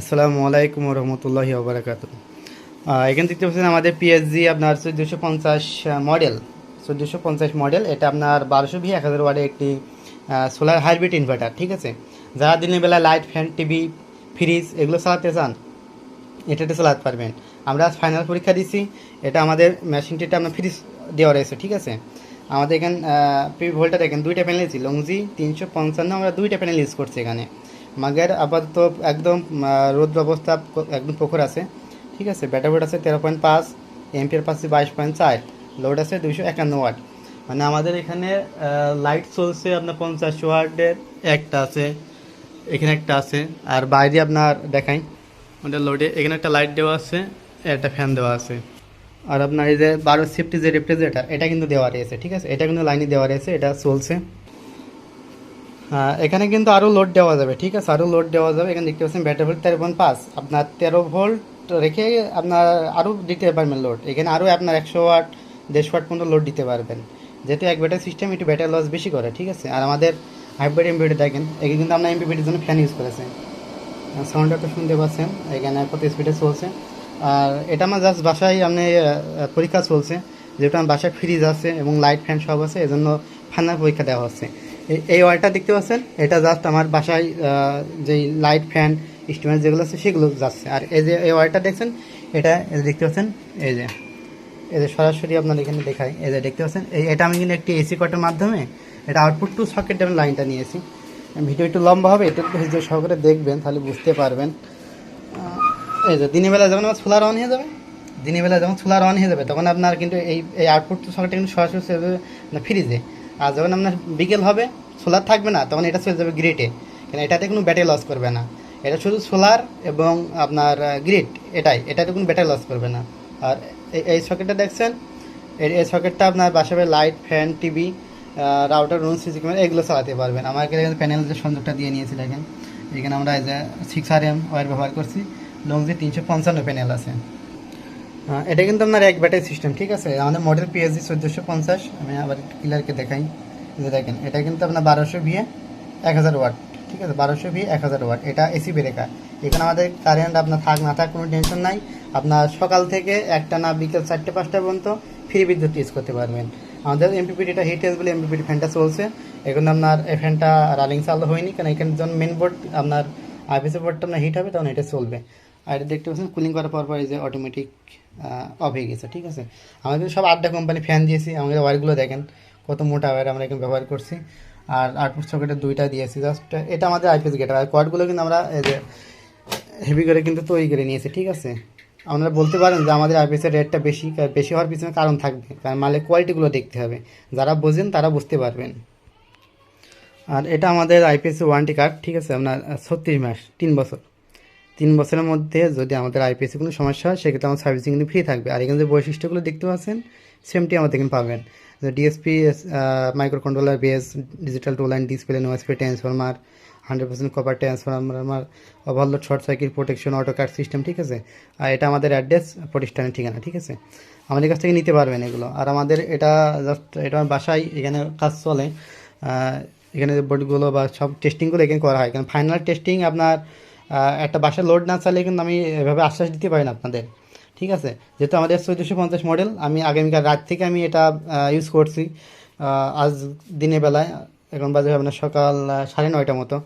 আসসালামু আলাইকুম রহমতুল্লাহি ওবরাকাত এখানে দেখতে পাচ্ছেন আমাদের পিএসজি আপনার চোদ্দোশো পঞ্চাশ মডেল চোদ্দোশো পঞ্চাশ মডেল এটা আপনার বারোশো ভি, এক হাজার ওয়ার্ডের একটি সোলার হাইব্রিড ইনভার্টার ঠিক আছে? যারা দিনের বেলা লাইট ফ্যান টিভি ফ্রিজ এগুলো চালাতে চান, এটাতে চালাতে পারবেন। আমরা ফাইনাল পরীক্ষা দিচ্ছি, এটা আমাদের মেশিনটিতে আপনার ফ্রিজ দেওয়া রয়েছে, ঠিক আছে? আমাদের এখানে ভোল্টার দেখেন, দুইটা প্যানেল ছিল লংজি তিনশো পঞ্চান্ন, আমরা দুইটা প্যানেল ইউজ করছি এখানে। মাগের আপাতত একদম রোদ অবস্থা একদম পুকুর আছে। ঠিক আছে, ব্যাটার ভোল্ট আছে তেরো পয়েন্ট পাঁচ, এমপিয়ার পাচ্ছে বাইশ পয়েন্ট চার, লোড আছে দুইশো একান্ন ওয়াট। মানে আমাদের এখানে লাইট চলছে আপনার পঞ্চাশ ওয়াটের, একটা আছে, এখানে একটা আছে। আর বাইরে আপনার দেখাই ওটা লোডে এখানে একটা লাইট দেওয়া আছে, একটা ফ্যান দেওয়া আছে। আর আপনার এই যে বারো সেফটি যে রেফ্রিজারেটার, এটা কিন্তু দেওয়া রয়েছে, ঠিক আছে? এটা কিন্তু লাইনে দেওয়া রয়েছে, এটা চলছে। এখানে কিন্তু আরও লোড দেওয়া যাবে, ঠিক আছে? আরও লোড দেওয়া যাবে। এখানে দেখতে পাচ্ছেন ব্যাটারি ভোল্ট তেরো পয়েন্ট পাঁচ। আপনার তেরো ভোল্ট রেখে আপনার আরও দিতে পারবেন লোড এখানে আরও আপনার একশো ওয়াট দেড়শো ওয়াট পর্যন্ত লোড দিতে পারবেন। যেহেতু এক ব্যাটারি সিস্টেম একটু ব্যাটারি লস বেশি করে, ঠিক আছে? আর আমাদের হাইব্রিড এমপিডি দেখেন এখানে কিন্তু আমরা এমপিডির জন্য ফ্যান ইউজ করেছি। সাউন্ডটা তো শুনতে পাচ্ছেন, এখানে কত স্পিডে চলছে। আর এটা আমার জাস্ট বাসায় আপনি পরীক্ষা চলছে, যেহেতু আমার বাসায় ফ্রিজ আছে এবং লাইট ফ্যান সব আছে, এজন্য ফাইনাল পরীক্ষা দেওয়া হচ্ছে। এই- ওয়ারটা দেখতে পাচ্ছেন? এটা জাস্ট আমার বাসায় যেই লাইট ফ্যান স্টিমার যেগুলো আছে, সেগুলো যাচ্ছে। আর এই যে, এই ওয়ারটা দেখছেন? এটা দেখতে পাচ্ছেন? এই যে এই যে সরাসরি আপনার এখানে দেখাই। এই যে দেখতে পাচ্ছেন? এই, এটা আমি কিন্তু একটি এসি কটের মাধ্যমে, এটা আউটপুট টু সকেট আমি লাইনটা নিয়েছি। ভিডিও একটু লম্বা হবে এটা একটু ধৈর্য সহকারে দেখবেন, তাহলে বুঝতে পারবেন। এই যে, দিনের বেলা যখন আমার সোলার অন হয়ে যাবে, দিনের বেলা যখন সোলার অন হয়ে যাবে, তখন আপনার কিন্তু এই এই আউটপুট টু সকেটটা কিন্তু সরাসরি ফ্রিজে আর যখন আপনার বিকেল হবে, সোলার থাকবে না, তখন এটা চলে যাবে গ্রিডে কেন, এটাতে কোনো ব্যাটারি লস করবে না। এটা শুধু সোলার এবং আপনার গ্রিড এটাই। এটাতে কোনো ব্যাটারি লস করবে না। আর এই- সকেটটা দেখছেন? এই সকেটটা আপনার বাসাবে light fan TV router room CC camera এগুলো চালাতে পারবেন। আমার এখানে প্যানেল যে সংযোগটা দিয়ে নিয়েছি, দেখেন। এখানে আমরা এই যে সিক্স আর এম ওয়ার ব্যবহার করছি। লং যে তিনশো পঞ্চান্ন প্যানেল আছে। এটা কিন্তু আপনার এক ব্যাটারি সিস্টেম ঠিক আছে? আমাদের মডেল পিএসজি চোদ্দোশো পঞ্চাশ, আমি আবার ক্লিয়ারকে দেখাই। যে দেখেন, এটা কিন্তু আপনার বারোশো ভিএ এক হাজার ওয়াট ঠিক আছে? বারোশো ভিএ এক হাজার ওয়াট এটা এসি ব্রেকার এখানে আমাদের কারেন্ট আপনার থাক, না থাক কোনো টেনশন নাই। আপনার সকাল থেকে একটা না বিকেল চারটে, পাঁচটা পর্যন্ত ফ্রি বিদ্যুৎ ইউজ করতে পারবেন। আমাদের এমপিপিডিটা হিট এস বলে এমপিপিডি ফ্যানটা চলছে। এখন আপনার এই ফ্যানটা রানিং চালু হয়নি, কারণ এখানে যখন মেন বোর্ড আপনার আইপিসি বোর্ডটা আপনার হিট হবে, তখন এটা চলবে। আর এটা দেখতে পাচ্ছেন কুলিং করার পর পর এই যে অটোমেটিক অফ হয়ে গেছে, ঠিক আছে? আমাদের সব আড্ডা কোম্পানি ফ্যান দিয়েছি, আমাদের ওয়ারগুলো দেখেন, কত মোটা ওয়ার আমরা এখানে ব্যবহার করছি। আর আউটপুট সকেটের দুইটা দিয়েছি জাস্ট এটা আমাদের আইপিএস গেটার আর কোয়াডগুলো কিন্তু আমরা এই যে হেভি করে কিন্তু তৈরি করে নিয়েছি, ঠিক আছে? আপনারা বলতে পারেন যে আমাদের আইপিএসের রেটটা বেশি বেশি হওয়ার পিছনে কারণ থাকবে, কারণ মালের কোয়ালিটিগুলো দেখতে হবে। যারা বোঝেন তারা বুঝতে পারবেন। আর এটা আমাদের আইপিএস ওয়ারেন্টি কার্ড ঠিক আছে? আপনার ছত্রিশ মাস, তিন বছর। তিন বছরের মধ্যে যদি আমাদের আইপিএসে কোনো সমস্যা হয়, সেক্ষেত্রে আমার সার্ভিসিং কিন্তু ফ্রি থাকবে। আর এখানে যে বৈশিষ্ট্যগুলো দেখতে পাচ্ছেন সেমটি আমাদের এখানে পাবেন। DSP microcontroller base digital two line display নোএসপি transformer hundred percent copper transformer overload short circuit protection auto system ঠিক আছে? আর এটা আমাদের অ্যাড্রেস প্রতিষ্ঠানের ঠিকানা, ঠিক আছে? আমাদের কাছ থেকে নিতে পারবেন এগুলো। আর আমাদের এটা জাস্ট এটা আমার বাসায় এখানে কাজ চলে। এখানে যে বোর্ডগুলো বা সব টেস্টিংগুলো এখানে করা হয়। কারণ ফাইনাল টেস্টিং আপনার একটা বাসায় লোড না চালিয়ে কিন্তু আমি এভাবে আশ্বাস দিতে পারি না আপনাদের। ঠিক আছে? যেহেতু আমাদের চৌদ্দশো পঞ্চাশ মডেল আমি আগামীকাল রাত থেকে আমি এটা ইউজ করছি। আজ দিনের বেলায়, এখন বাজে আপনার সকাল সাড়ে নয়টা মতো।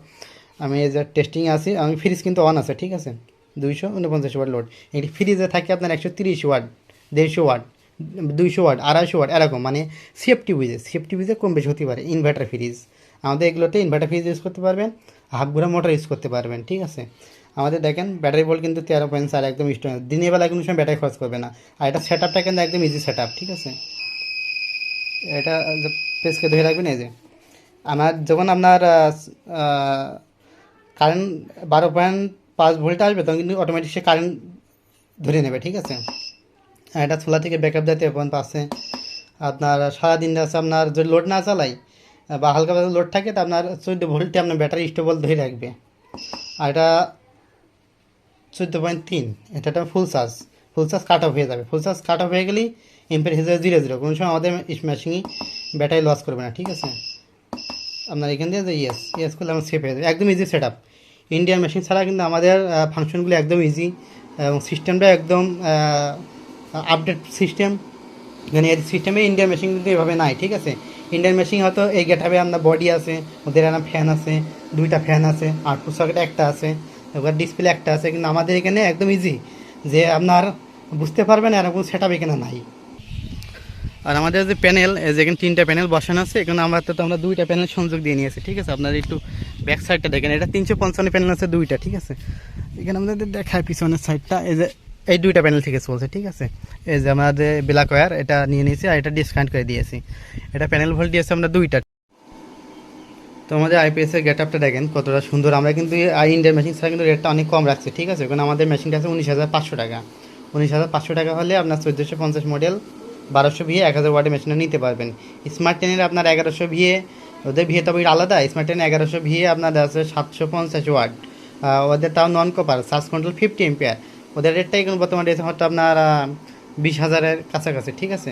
আমি এই যে টেস্টিং আছি, আমি ফ্রিজ কিন্তু অন আছে, ঠিক আছে? দুইশো উনপঞ্চাশ ওয়াট লোড এটি ফ্রিজে থাকে আপনার একশো তিরিশ ওয়াট দেড়শো ওয়াট দুইশো ওয়াট আড়াইশো ওয়াট এরকম। মানে সেফটি বুঝে সেফটি বুঝে কম বেশি হতে পারে ইনভার্টার ফ্রিজ আমাদের এগুলোতে ইনভার্টার ফ্রিজ ইউজ করতে পারবেন। হাফ গুঁড়া মোটর ইউজ করতে পারবেন, ঠিক আছে? আমাদের দেখেন ব্যাটারি ভোল্ট কিন্তু তেরো পয়েন্ট চার একদম স্ট্রং দিনের বেলা কোনো সময় ব্যাটারি খরচ করবে না। আর এটা সেট আপটা কিন্তু একদম ইজি সেট ঠিক আছে? এটা পেসকে ধরে রাখবেন, এই যে। আমার যখন আপনার কারেন্ট বারো পয়েন্ট পাঁচ ভোল্ট আসবে, তখন কিন্তু অটোমেটিক সে কারেন্ট ধরে নেবে, ঠিক আছে? এটা চুলা থেকে ব্যাকআপ দেয় তেরো পয়েন্ট পাচ্ছে আপনার সারাদিন আছে আপনার যদি লোড না চালাই বা হালকা পাতলা লোড থাকে, তা আপনার চোদ্দ ভোল্টে আপনার ব্যাটারি স্টেবল ধরে রাখবে। আর এটা চোদ্দ পয়েন্ট তিন, এটা একটা full charge full charge cut off হয়ে যাবে। ফুল চার্জ কাট অফ হয়ে গেলেই এম্পের হিসেবে জিরো জিরো কোনো সময় আমাদের মেশিনই ব্যাটারি লস করবে না, ঠিক আছে? আপনার এখান দিয়ে যে ইয়েস ইয়েস করলে আমার সেফ হয়ে যাবে, একদম easy set up Indian machine ছাড়া কিন্তু আমাদের ফাংশনগুলো একদম ইজি এবং সিস্টেমটা একদম আপডেট সিস্টেম মানে এর সিস্টেমে ইন্ডিয়ান মেশিন কিন্তু এভাবে নাই, ঠিক আছে? ইন্ডিয়ান মেশিন হয়তো এই গেটাবে আপনার বডি আছে, ওদের একটা ফ্যান আছে, দুইটা ফ্যান আছে আউটপুট সকেট একটা আছে এবার ডিসপ্লে একটা আছে, কিন্তু আমাদের এখানে একদম ইজি যে আপনার বুঝতে পারবেন এরকম সেট আপ এখানে নাই। আর আমাদের যে প্যানেল যেখানে তিনটা প্যানেল বসানো আছে, এখানে আমরা তো আমরা দুইটা প্যানেল সংযোগ দিয়ে নিয়েছি, ঠিক আছে? আপনার একটু ব্যাক সাইডটা দেখেন, এটা তিনশো পঞ্চান্ন প্যানেল আছে দুইটা, ঠিক আছে? এখানে আমাদের দেখায় পিছনের সাইডটা এই যে এই দুইটা প্যানেল থেকে চলছে, ঠিক আছে? এই যে আমাদের ব্ল্যাক ওয়্যার এটা নিয়ে নিয়েছি আর এটা ডিসকাউন্ট করে দিয়েছি। এটা প্যানেল ভোল্ট দিয়েছি আমরা দুইটা। তো আমাদের আইপিএসের গেট আপটা দেখেন, কতটা সুন্দর। আমরা কিন্তু আই ইন্ডিয়ান মেশিন ছাড়া কিন্তু রেটটা অনেক কম রাখছি, ঠিক আছে? কারণ আমাদের মেশিনটা আছে উনিশ হাজার পাঁচশো টাকা। উনিশ হাজার পাঁচশো টাকা হলে আপনার চোদ্দোশো পঞ্চাশ মডেল বারোশো ভিএ এক হাজার ওয়ার্ডের মেশিনটা নিতে পারবেন। স্মার্ট টেনের আপনার এগারোশো ভিএ, ওদের ভিএ তবে আলাদা স্মার্ট টেন এগারোশো ভিএ আপনার আছে সাতশো পঞ্চাশ ওয়ার্ড ওদের তাও non copper search control fifty ampere ওদের রেটটা এখন বর্তমান রেট হয়তো আপনার বিশ হাজারের কাছাকাছি, ঠিক আছে?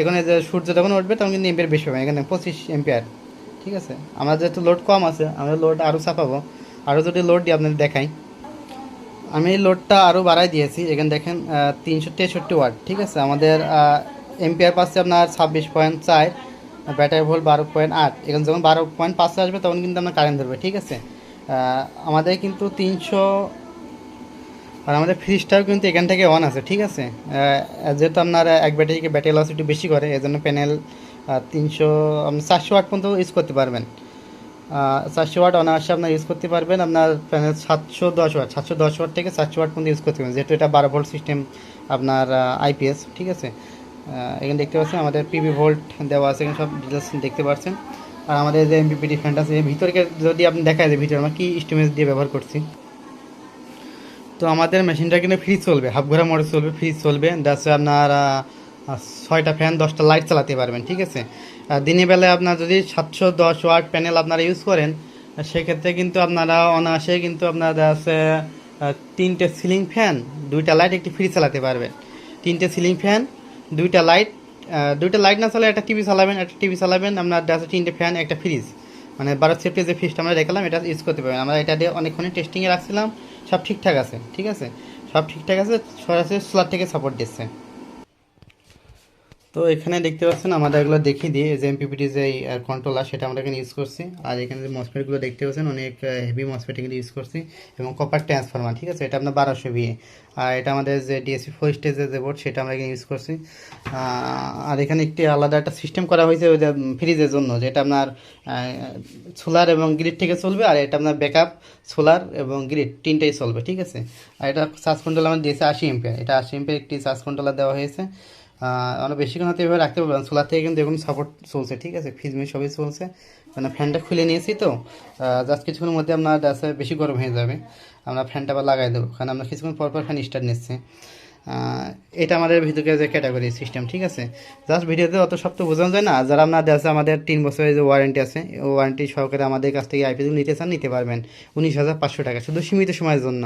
এখানে যে সূর্য যখন উঠবে তখন কিন্তু এম্পিয়ার বেশি হবে, এখানে পঁচিশ এম্পিয়ার ঠিক আছে? আমার যেহেতু লোড কম আছে, আমরা লোড আরও চাপাবো। আরও যদি লোড দিই আপনাদের দেখাই। আমি লোডটা আরও বাড়াই দিয়েছি, এখানে দেখেন তিনশো তেষট্টি ওয়াট, ঠিক আছে? আমাদের এম্পিয়ার পাচ্ছে আপনার ছাব্বিশ পয়েন্ট চার ব্যাটারি ভোল্ট বারো পয়েন্ট আট। এখানে যখন বারো পয়েন্ট পাঁচে আসবে তখন কিন্তু আপনার কারেন্ট ধরবে, ঠিক আছে? আমাদের কিন্তু তিনশো আর আমাদের ফ্রিজটাও কিন্তু এখান থেকে অন আছে, ঠিক আছে? যেহেতু আপনার এক ব্যাটারিকে ব্যাটারি লস একটু বেশি করে এই জন্য প্যানেল তিনশো আপনি চারশো ওয়াট পর্যন্ত ইউজ করতে পারবেন। চারশো ওয়াট অনায়াসে আপনার ইউজ করতে পারবেন, আপনার প্যানেল সাতশো দশ ওয়াট সাতশো দশ ওয়াট থেকে সাতশো ওয়াট পর্যন্ত ইউজ করতে পারবেন, যেহেতু এটা বারো ভোল্ট সিস্টেম আপনার আইপিএস ঠিক আছে? এখানে দেখতে পাচ্ছেন আমাদের পিবি ভোল্ট দেওয়া আছে, এখানে সব ডিটেলস দেখতে পাচ্ছেন আর আমাদের যে এমপিপিটি ফ্যানটা আছে ভিতরকে যদি আপনি দেখা যায় ভিতরে আমরা কী স্টিমেজ দিয়ে ব্যবহার করছি। তো আমাদের মেশিনটা কিন্তু ফ্রিজ চলবে। হাফ ঘোরা মোটর চলবে ফ্রিজ চলবে। যাচ্ছে আপনার ছয়টা ফ্যান দশটা লাইট চালাতে পারবেন, ঠিক আছে? দিনের বেলায় আপনার যদি সাতশো দশ ওয়াট প্যানেল আপনারা ইউজ করেন সেক্ষেত্রে কিন্তু আপনারা অনায়াসে কিন্তু আপনার আছে তিনটে সিলিং ফ্যান দুইটা লাইট একটি ফ্রিজ চালাতে পারবেন। তিনটে সিলিং ফ্যান দুইটা লাইট দুইটা লাইট না চালালে একটা টিভি চালাবেন, একটা টিভি চালাবেন, আপনার আছে তিনটে ফ্যান একটা ফ্রিজ মানে বারো সেফটি যে ফ্রিজটা আমরা দেখালাম এটা ইউজ করতে পারবেন। আমরা এটা দিয়ে অনেকক্ষণ টেস্টিংয়ে রাখছিলাম। সব ঠিকঠাক আছে ঠিক আছে? সব ঠিকঠাক আছে সরাসরি সোলার থেকে সাপোর্ট দিচ্ছে। তো এখানে দেখতে পাচ্ছেন, আমাদের এগুলো দেখিয়ে দিয়ে যে এমপিপিটি যে কন্ট্রোলার সেটা আমরা এখানে ইউজ করছি। আর এখানে যে মসফেটগুলো দেখতে পাচ্ছেন, অনেক হেভি মসফেট এগুলো ইউজ করছি। এবং কপার ট্রান্সফরমার ঠিক আছে? এটা আপনার বারোশো ভিএ আর এটা আমাদের যে ডিএসপি ফোর স্টেজের যে বোর্ড সেটা আমরা এখানে ইউজ করছি। আর এখানে একটি আলাদা একটা সিস্টেম করা হয়েছে ওই যে ফ্রিজের জন্য, যেটা আপনার সোলার এবং গ্রিড থেকে চলবে, আর এটা আপনার ব্যাকআপ সোলার এবং গ্রিড তিনটাই চলবে, ঠিক আছে? আর এটা চার্জ কন্ট্রোল আমার দিয়েছে আশি এমপিয়ার এটা আশি এমপিয়ার একটি চার্জ কন্ট্রোলার দেওয়া হয়েছে। আমরা বেশিক্ষণ হয়তো এভাবে রাখতে পারবেন সোলার থেকে কিন্তু দেখুন সাপোর্ট চলছে, ঠিক আছে? ফ্রিজ মিজ সবই চলছে। মানে ফ্যানটা খুলে নিয়েছি তো। জাস্ট কিছুক্ষণের মধ্যে আপনার বেশি গরম হয়ে যাবে। আমরা ফ্যানটা আবার লাগাই দেবো। কারণ আমরা কিছুক্ষণ পরপর পর ফ্যান স্টার্ট নিচ্ছে। এটা আমাদের ভিতরে যে ক্যাটাগরি সিস্টেম ঠিক আছে? জাস্ট ভিডিওতে অত সব তো বোঝানো যায় না। যারা আপনার আছে আমাদের তিন বছরের যে ওয়ারেন্টি আছে ওয়ারেন্টি সহকারে আমাদের কাছ থেকে আইপিএল নিতে চান, নিতে পারবেন। উনিশ হাজার পাঁচশো টাকা, শুধু সীমিত সময়ের জন্য।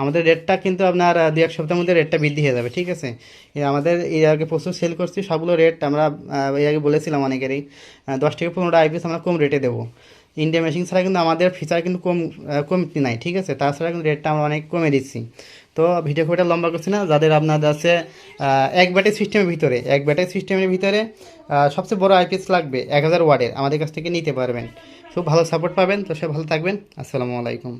আমাদের রেটটা কিন্তু আপনার দু এক সপ্তাহের মধ্যে রেটটা বৃদ্ধি হয়ে যাবে, ঠিক আছে? আমাদের এর আগে প্রচুর সেল করছি, সবগুলো রেট আমরা এর আগে বলেছিলাম অনেকেরই দশ থেকে পনেরোটা আইপিএস আমরা কম রেটে দেবো। ইন্ডিয়া মেশিন ছাড়া কিন্তু আমাদের ফিচার কিন্তু কম কমতি নাই, ঠিক আছে? তাছাড়া কিন্তু রেটটা আমরা অনেক কমে দিচ্ছি। তো ভিডিও খুব একটা লম্বা করছি না, যাদের আপনাদের আছে এক ব্যাটারি সিস্টেমের ভিতরে, এক ব্যাটারি সিস্টেমের ভিতরে সবচেয়ে বড় আইপিএস লাগবে এক হাজার ওয়ার্ডের আমাদের কাছ থেকে নিতে পারবেন। খুব ভালো সাপোর্ট পাবেন, তো সে ভালো থাকবেন, আসসালামু আলাইকুম।